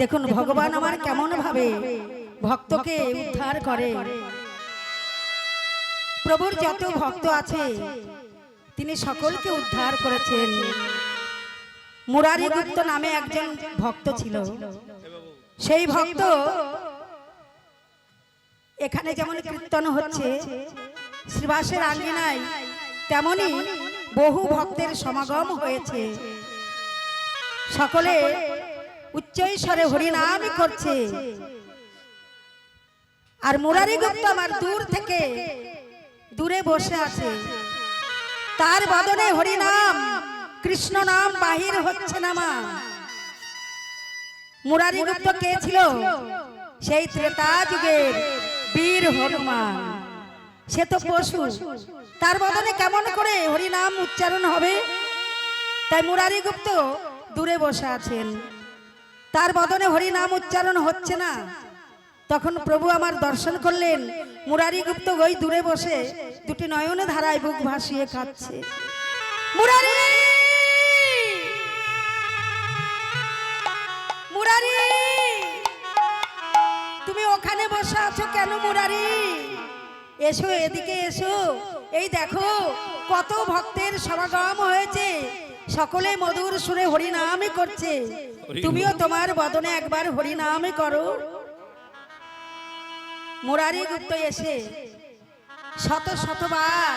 দেখুন ভগবান আমার কেমন ভাবে ভক্তকে উদ্ধার করে। প্রভুর যত ভক্ত আছে তিনি সকলকে উদ্ধার করেছেন। মুরারি গুপ্ত নামে একজন ভক্ত ছিল। সেই ভক্ত এখানে যেমন কীর্তন হচ্ছে শ্রীবাসের আঙ্গিনায় তেমনি বহু ভক্তের সমাগম হয়েছে। সকলে উচ্চৈস্বরে হরিনাম করছে। আর মুরারি গুপ্ত আমার দূর থেকে দূরে বসে আছে। তার বদনে হরিনাম, কৃষ্ণ নাম বাহির হচ্ছে না মা। মুরারি গুপ্ত কে ছিল? সেই ত্রেতা যুগের বীর হনুমান। সে তো পশু। তার বদনে কেমন করে হরিনাম উচ্চারণ হবে? তাই মুরারি গুপ্ত দূরে বসে আছেন। তার বদনে হরিনাম উচ্চারণ হচ্ছে না। তখন প্রভু আমার দর্শন করলেন। মুরারি গুপ্ত ওই দূরে বসে দুটি নয়নে ধারায় বুক ভাসিয়ে কাঁদছে। মুরারি! মুরারি! তুমি ওখানে বসে আছো কেন মুরারি? এসো, এদিকে এসো। এই দেখো, কত ভক্তের সমাগম হয়েছে। সকলে মধুর সুরে হরিনামই করছে। তুমিও তোমার বদনে একবার হরিনামই করো। মুরারি গুপ্ত এসে শত শতবার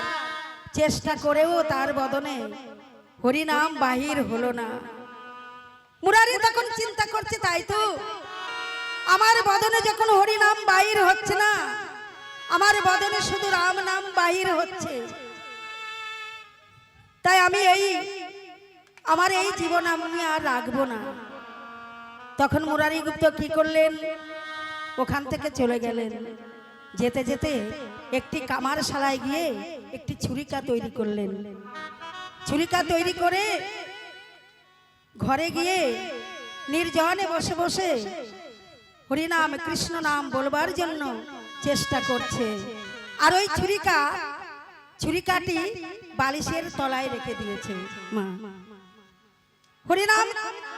চেষ্টা করেও তার বদনে হরিনাম বাহির হলো না। মুরারি তখন চিন্তা করছে তাই তো আমার বদনে যখন হরিনাম বাহির হচ্ছে না আমার বদনে শুধু রাম নাম বাহির হচ্ছে। তাই আমি এই আমার এই জীবন আমি আর রাখব না। তখন মুরারি গুপ্ত কি করলেন? ওখান থেকে চলে গেলেন। যেতে যেতে একটি কামার শালায় গিয়ে একটি ছুরিকা তৈরি করলেন। ছুরিকা তৈরি করে ঘরে গিয়ে নির্জনে বসে বসে হরিনাম কৃষ্ণ নাম বলবার জন্য চেষ্টা করছে। আর ওই ছুরিকা, ছুরিকাটি বালিশের তলায় রেখে দিয়েছে। মা। হরিনাম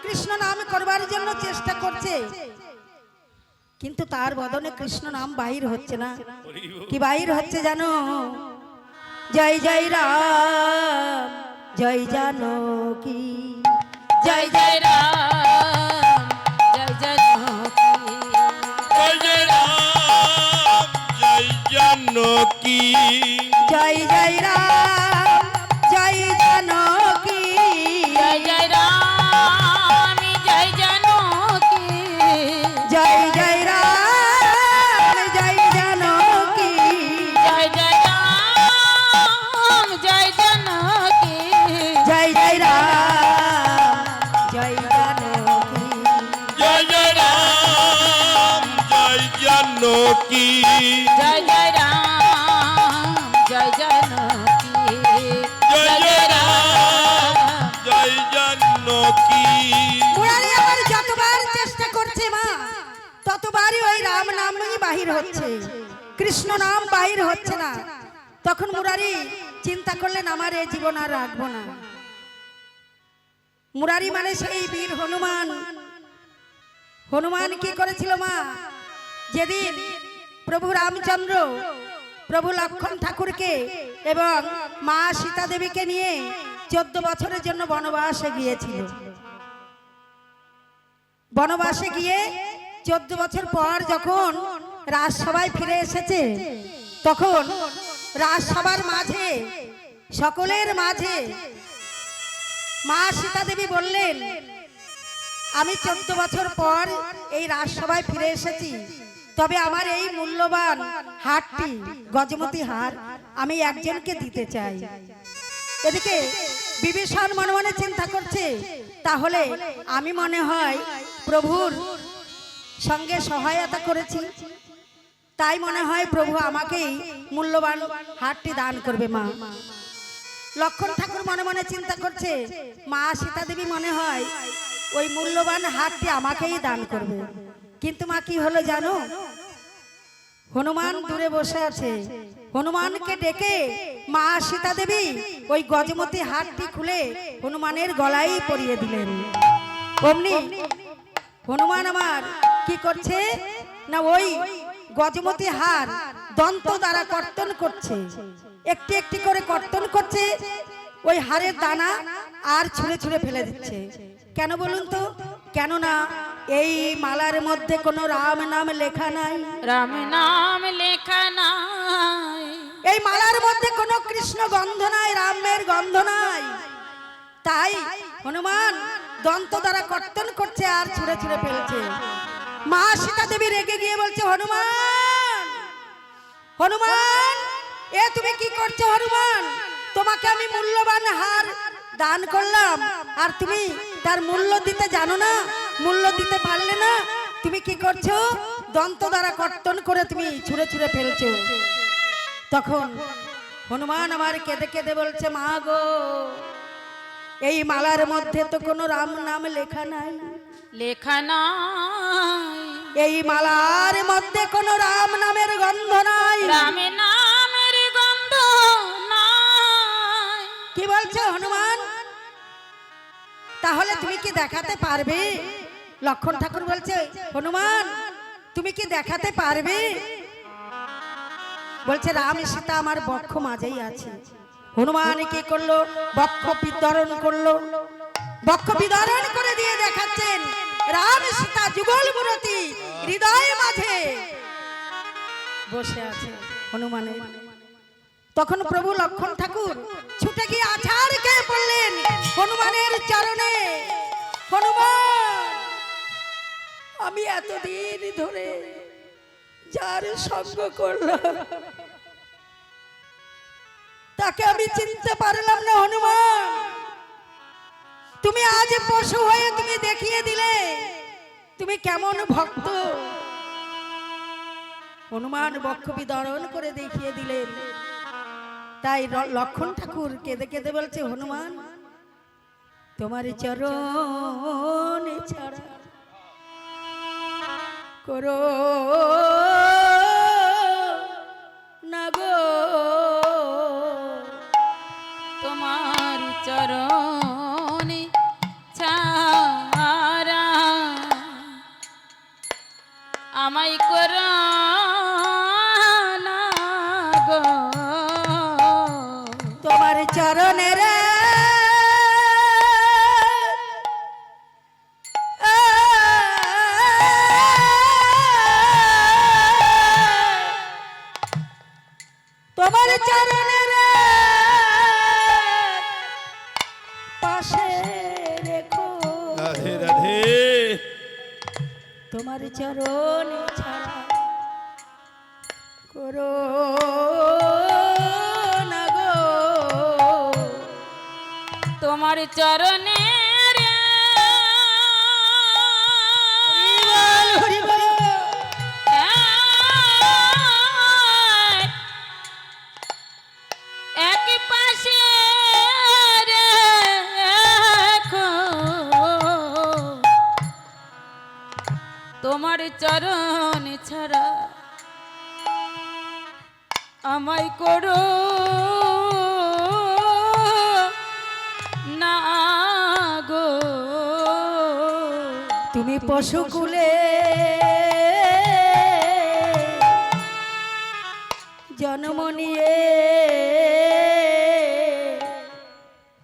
কৃষ্ণ নাম করবার জন্য চেষ্টা করছে। কিন্তু তার বদনে কৃষ্ণ নাম বাহির হচ্ছে না। কি বাহির হচ্ছে জানো? জয় জয় রাম জয় জানো কি? জয় জয় রাম জয় লক্ষ্মী। জয় জয় রাম জয় জানকী জয় জয় রাম। ততবারই ওই রাম নামই বাহির হচ্ছে। কৃষ্ণ নাম বাহির হচ্ছে না। তখন মুরারি চিন্তা করলেন আমার এই জীবন আর রাখব না। মুরারি মানে সেই বীর হনুমান। হনুমান কি করেছিল মা? যেদিন প্রভু রামচন্দ্র, প্রভু লক্ষণ ঠাকুরকে এবং মা সীতা দেবীকে নিয়ে চোদ্দ বছরের জন্য বনবাসে গিয়েছিল। বনবাসে গিয়ে চোদ্দ বছর পর যখন রাজসভায় ফিরে এসেছে, তখন রাজসভার মাঝে, সকলের মাঝে মা সীতা দেবী বললেন, আমি চোদ্দ বছর পর এই রাজসভায় ফিরে এসেছি। তবে আমার এই মূল্যবান হারটি, গজমতি হার, আমি একজনকে দিতে চাই। এদিকে বিভীষণ মনে মনে চিন্তা করছে, তাহলে আমি মনে হয় প্রভুর সঙ্গে সহায়তা করেছি। তাই মনে হয় প্রভু আমাকেই মূল্যবান হারটি দান করবে মা। লক্ষণ ঠাকুর মনে মনে চিন্তা করছে, মা সীতা দেবী মনে হয় ওই মূল্যবান হারটি আমাকেই দান করবে। কিন্তু মা কি হলো জানো? হনুমান দূরে বসে আছে। হনুমানকে ডেকে মা সীতা দেবী ওই গজমতি হাতটি খুলে হনুমানের গলায় পরিয়ে দিলেন। অমনি হনুমান আমার কি করছে? না, ওই গজমতি হার দন্ত দ্বারা কর্তন করছে। একটি একটি করে কর্তন করছে, ওই হারের দানা আর ছুঁড়ে ছুঁড়ে ফেলে দিচ্ছে। কেন বলুন তো? কেননা এই মালার মধ্যে কোনো রাম নাম লেখা নাই। রাম নাম লেখা নাই। এই মালার মধ্যে কোনো কৃষ্ণ গন্ধ নাই রামের গন্ধ নাই। তাই হনুমান দন্ত দ্বারা কর্তন করছে আর ছুঁড়ে ছুঁড়ে ফেলছে। মা সীতা দেবী রেগে গিয়ে বলছে হনুমান হনুমান এ তুমি কি করছ হনুমান? তোমাকে আমি মূল্যবান হার দান করলাম আর তুমি তার মূল্য দিতে জানো না? মূল্য দিতে পারলে না তুমি কি করছ? দন্ত দ্বারা কর্তন করে তুমি ছুঁড়ে ছুঁড়ে ফেলছো। তখন হনুমান আমার কেঁদে কেঁদে বলছে মা গো এই মালার মধ্যে তো কোনো রাম নাম লেখা নাই। লেখা নাই। এই মালার মধ্যে কোনো রাম নামের গন্ধ নাই। রাম নামের গন্ধ নাই। কি বলছো হনুমান? তাহলে তুমি কি দেখাতে পারবে? লক্ষণ ঠাকুর বলছে হনুমান তুমি কি দেখাতে পারবে? বলছে রাম সীতা আমার বক্ষ মাঝেই আছে। হনুমান কি করল? বক্ষ বিতরণ করল। বক্ষ বিতরণ করে দিয়ে দেখাচ্ছেন রাম সীতা যুগল মূরতি হৃদয় মাঝে। বসে আছে হনুমানের। তখন প্রভু লক্ষণ ঠাকুর আমি এতদিন ধরে যার সঙ্গ করলাম। তাকে আমি চিনতে পারলাম না, হনুমান। তুমি আজ পশু হয়ে তুমি দেখিয়ে দিলে, তুমি কেমন ভক্ত? হনুমান বক্ষ বিদরণ করে দেখিয়ে দিলেন। তাই লক্ষণ ঠাকুর কেঁদে কেঁদে বলছে, হনুমান, তোমার চরণ ছাড়া করো। না তোমার চরণে ছাড়া আমায় কর চরণ ছাড়া আমায় করো না গো। তুমি পশুকুলে জন্ম নিয়ে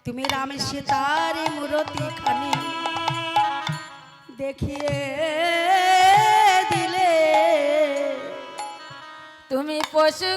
তুমি রাম সীতার মূরতি খানি দেখিয়ে তুমি পশু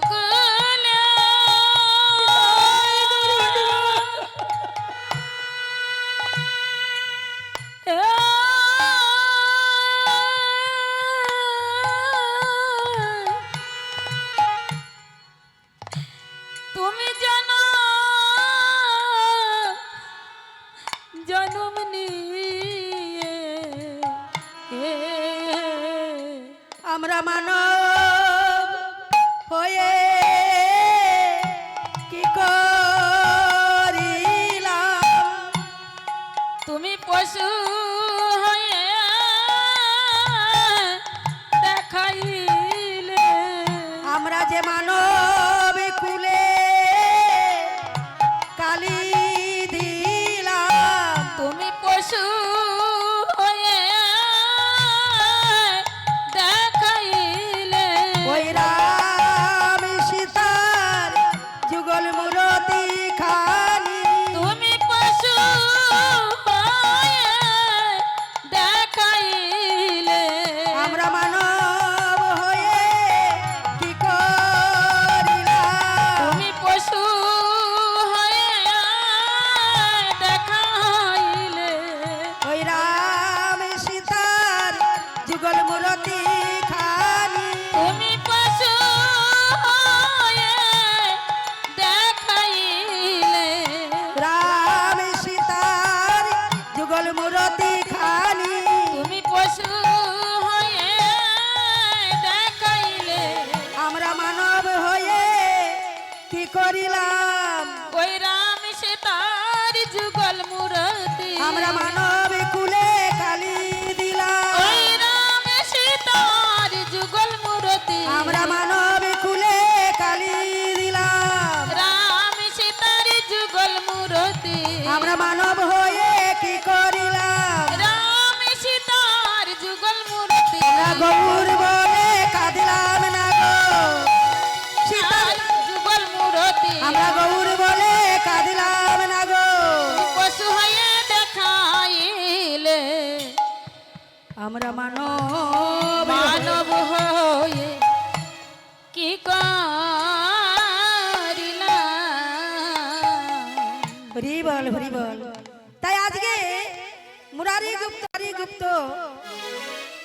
হরি বল হরি বল তাই আজকে মুরারি গুপ্ত হরি গুপ্ত,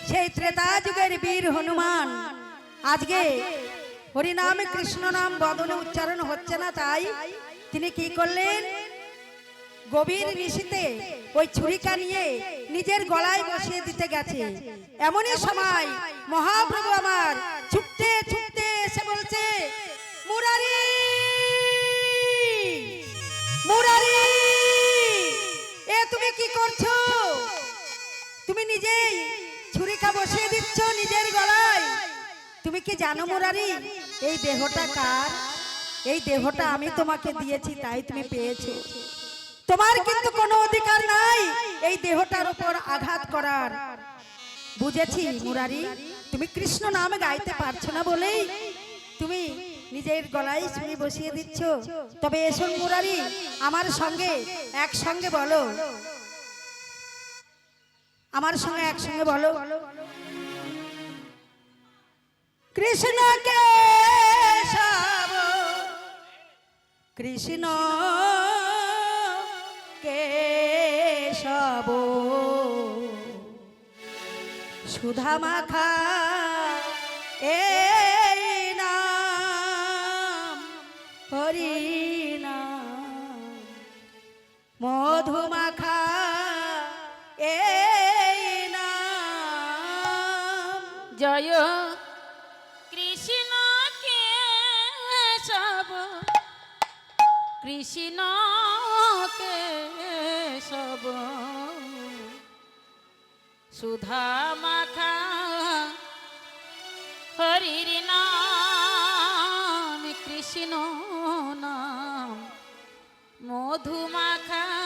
সেই ত্রেতা যুগের বীর হনুমান, আজকে হরিনাম কৃষ্ণ নাম, বদনে উচ্চারণ হচ্ছে না তাই তিনি কি করলেন? গভীর নিশিতে ওই ছুরিকা নিয়ে নিজের গলায় বসিয়ে দিতে গেছে। এমনই সময় মহাপ্রভু আমার ছুটতে ছুটতে এসে বলছে, মুরারি নিজেই ছুরিকা বসিয়ে দিচ্ছ নিজের গলায়? তুমি কি জানো মুরারি, এই দেহটা কার? এই দেহটা আমি তোমাকে দিয়েছি, তাই তুমি পেয়েছ। তোমার কিন্তু কোনো অধিকার নাই এই দেহটার উপর আঘাত করার। বুঝেছি মুরারি, তুমি কৃষ্ণ নাম গাইতে পারছ না বলেই তুমি নিজের গলায় ছুরি বসিয়ে দিচ্ছ। তবে এসো মুরারি, আমার সঙ্গে, একসঙ্গে বলো। আমার সঙ্গে একসঙ্গে বলো। কৃষ্ণকে কৃষ্ণ কেশব সুধা মাখা কৃষ্ণ কেশব সুধা মাখা হরির নাম কৃষ্ণ নাম মধু মাখা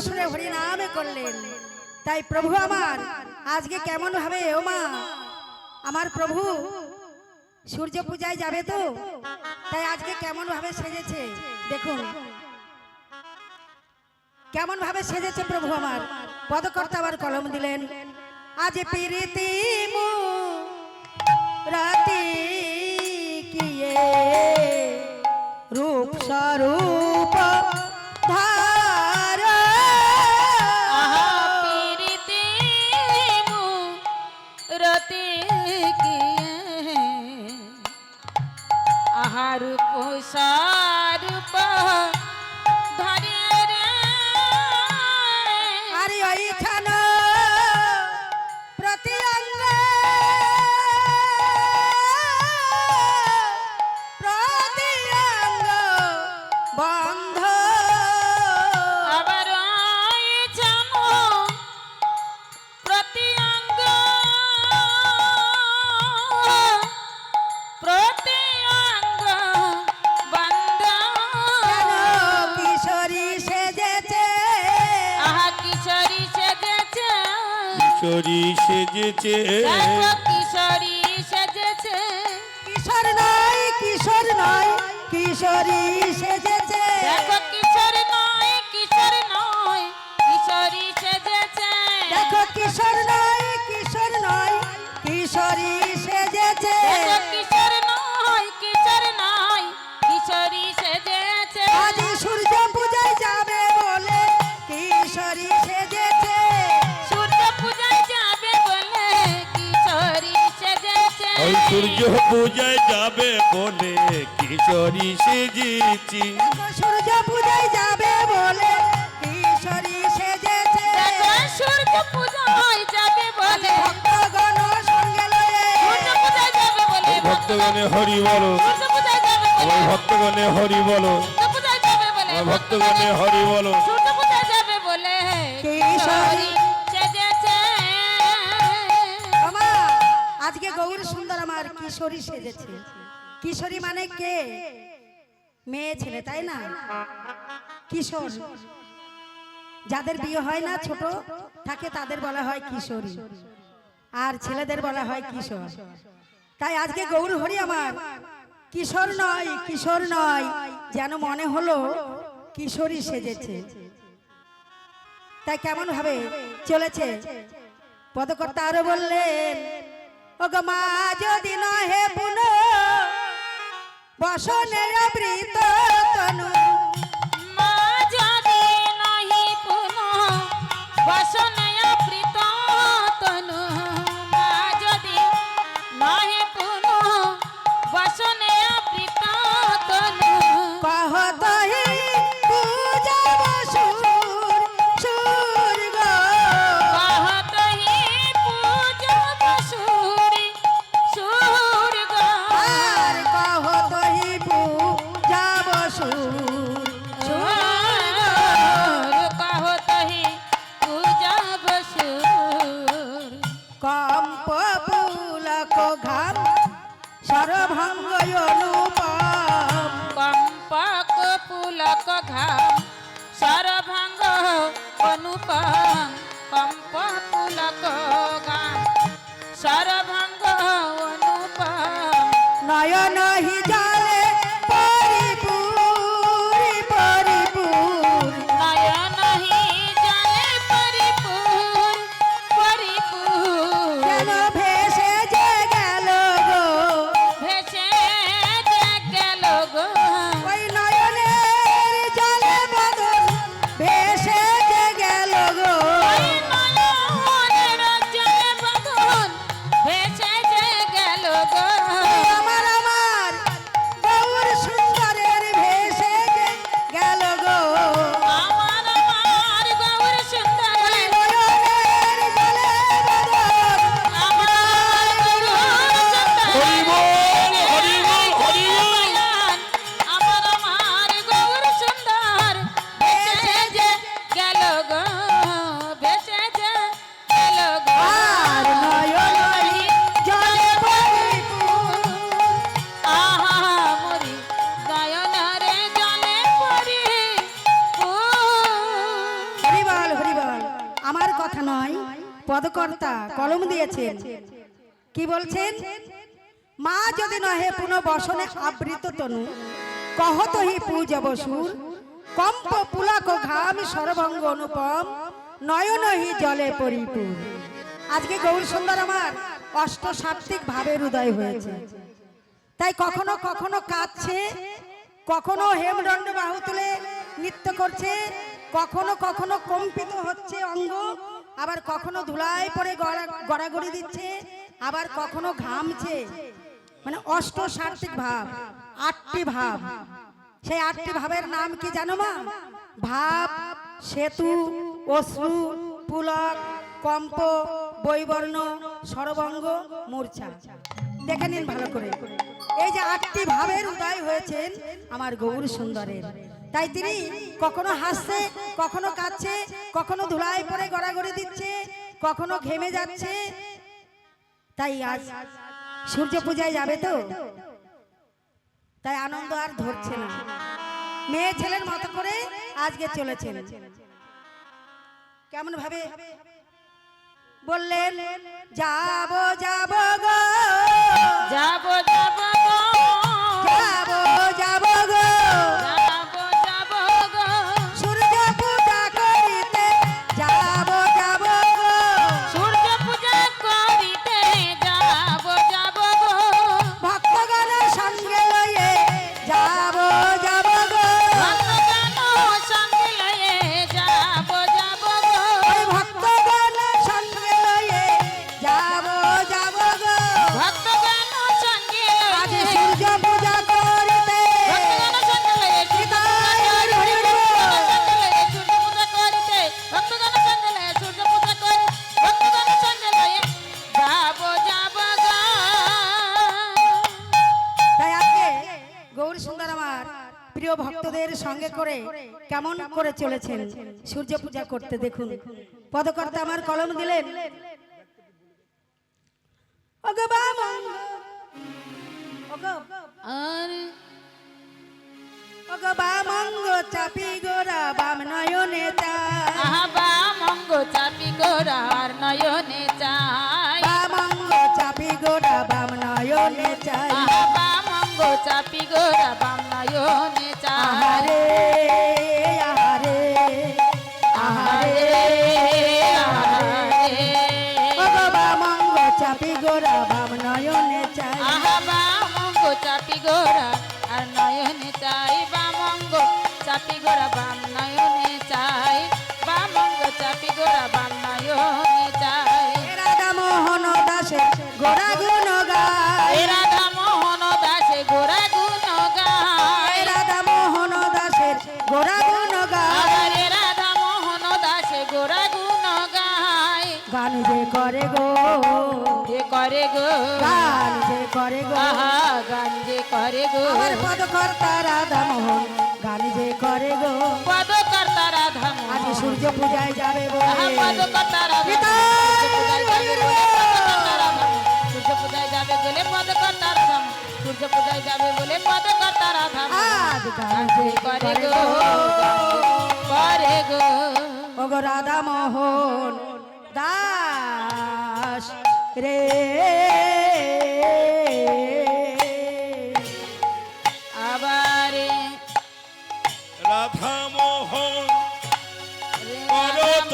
মধুর সুরে হরি নামে করলেন। তাই প্রভু আমার, আজকে কেমন ভাবে ও মা? আমার প্রভু, সূর্য পূজায় যাবে তো? তাই আজকে কেমন ভাবে সেজেছে? দেখুন। কেমন ভাবে সেজেছে প্রভু আমার? পদকর্তা আবার কলম দিলেন। আজ পিরিতি রাতি কিয়ে রূপ স্বরূপ আহার পোষারূপ সূর্য পূজায় যাবে বলে কিশোরী সেজেছি। সূর্য পূজায় যাবে বলে কিশোরী সেজেছে। সূর্য পূজায় যাবে বলে। ভক্তগণ সঙ্গে লয়ে। সূর্য পূজায় যাবে বলে। ভক্তগণে হরি বলো। সূর্য পূজায় যাবে বলে। আমার ভক্তগণে হরি বলো। সূর্য পূজায় যাবে বলে। আমার ভক্তগণে হরি বলো। কিশোরী সেজেছে। কিশোরী মানে কে? মেয়ে ছেলে, তাই না? কিশোর। যাদের বিয়ে হয় না ছোট থাকে তাদের বলা হয় কিশোরী। আর ছেলেদের বলা হয় কিশোর। তাই আজকে গৌর হরি আমার, কিশোর নয় কিশোর নয়, যেন মনে হলো কিশোরী সেজেছে। তাই কেমন ভাবে চলেছে? পদকর্তা আরও বললেন মা যদি নহে পুন বসনে বৃত তনু। মা যদি নাহি পুন বসনয় পদকর্তা কলম দিয়েছেন। কি বলছেন? মা যদি নহে পুনঃ বসনে আবৃত তনু কহত হি পূজব সুর কম্প পুলাক ঘাম সর্বঙ্গ অনুপম নয়ন হি জলে পরিপূর। আজকে গৌর সুন্দর আমার অষ্ট সাত্বিক ভাবের উদয় হয়েছে। তাই কখনো কখনো কাঁদছে, কখনো হেমদণ্ড বাহু তুলে নৃত্য করছে কখনো কখনো কম্পিত হচ্ছে অঙ্গ, আবার কখনো ধুলায় পরে গড়া- গড়াগড়ি দিচ্ছে, আবার কখনো ঘামছে। মানে অষ্ট সাত্বিক ভাব, আটটি ভাব। সেই আটটি ভাবের নাম কি জানো মা? ভাব, সেতু, অশ্রু, পুলক, কম্প, বৈবর্ণ সরবঙ্গ মূর্ছা। দেখে নিন ভালো করে। এই যে আটটি ভাবের উদয় হয়েছেন আমার গৌর সুন্দরের। তাই তিনি কখনো হাসছে, কখনো কাঁদছে, কখনো ধুলায় পরে গড়াগড়ি দিচ্ছে, কখনো ঘেমে যাচ্ছে। তাই আজ সূর্য পূজায় যাবে তো? তাই আনন্দ আর ধরছে না। মেয়ে ছেলের মতো করে আজকে চলেছেন। কেমন ভাবে বললেন, যাব যাব গো। যাব যাব যাব করে চলেছেন। সূর্য পূজা করতে দেখুন। পদকর্তা আমার কলম দিলেন। আর বামঙ্গ চাপি গোরা বাম নয়নে চাপি নয়নে চাই। বামঙ্গ চাপি গোরা বাম নয়নে মঙ্গ চাপি গোরা বাম নয়নে চাই। চাপি গোরা বাম নয়নে চাই। বা মঙ্গ চাপি গোরা বাম নয়নে চাই রাধা মোহন দাসে গোরা গুণ গায়। রাধা মোহন দাসে গোরা গুণ গায়। রাধা মোহন দাসের গোরা গুণ গায়। রাধা মোহন দাসে গোরা গুণ গায়। গান যে করে গো। যে করে গো। গান যে করে গো। গান যে করে গো। আমার পদকর্তা রাধা মোহন। গান যে করে গো। পদ কর্তা রাধা আজ সূর্য পূজায় যাবে বলে। কর্তা রাধা সূর্য পূজায় যাবে বলে পদ কর্তা রাধা সূর্য পূজায় যাবে বলে পদ কর্তা রাধা আজ গান যে করে গো করে গো। ওগো রাধা মোহন দাস রে। রাধা মোহন করত